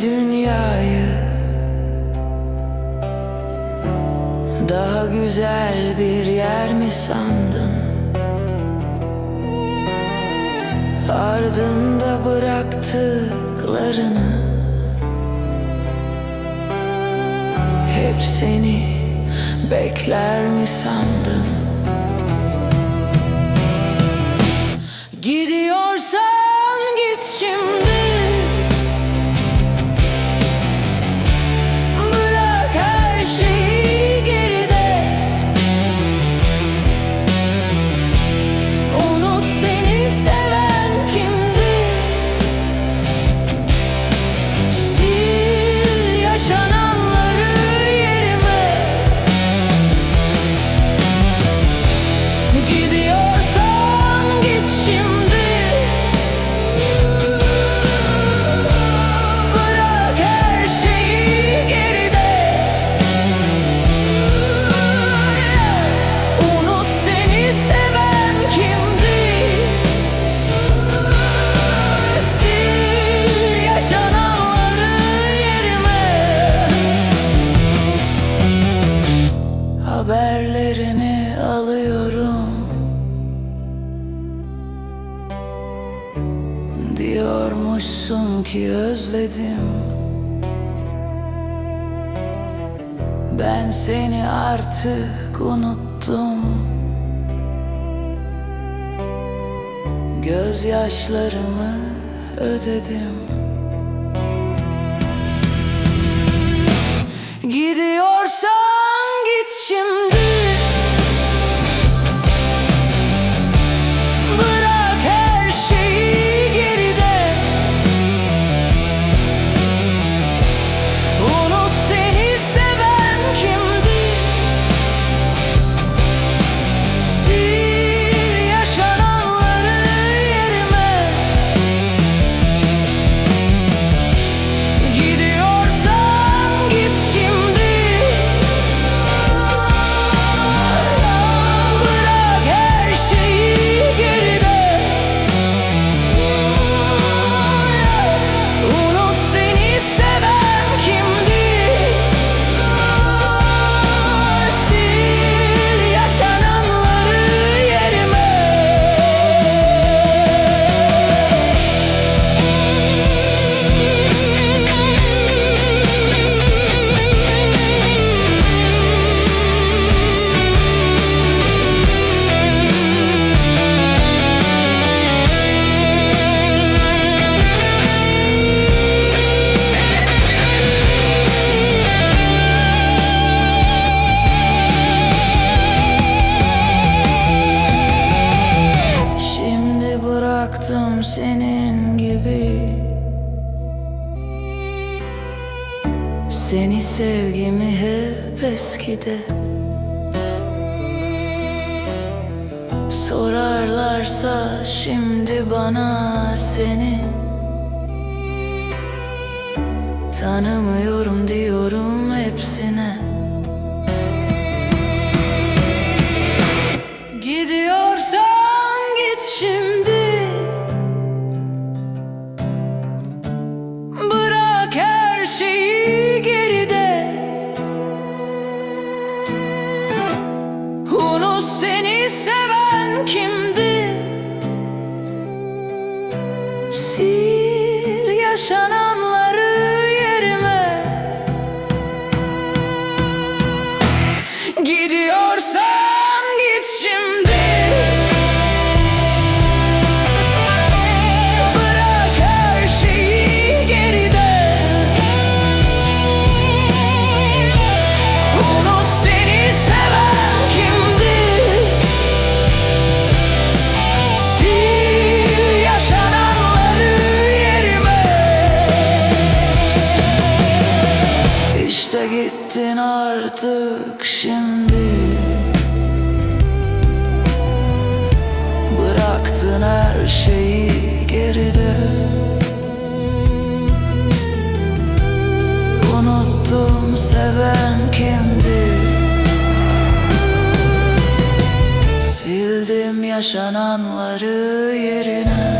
dünyayı Daha güzel bir yer mi sandın? Ardında bıraktıklarını Hep seni bekler mi sandın? Gidiyorsan Diyormuşsun ki özledim. Ben seni artık unuttum. Gözyaşlarımı ödedim. Gidiyorsan git şimdi senin gibi. Seni sevgimi hep eskide. Sorarlarsa şimdi bana seni. Tanımıyorum diyorum hepsine artık şimdi? Bıraktın her şeyi geride. Unuttum seven kimdi? Sildim yaşananları yerine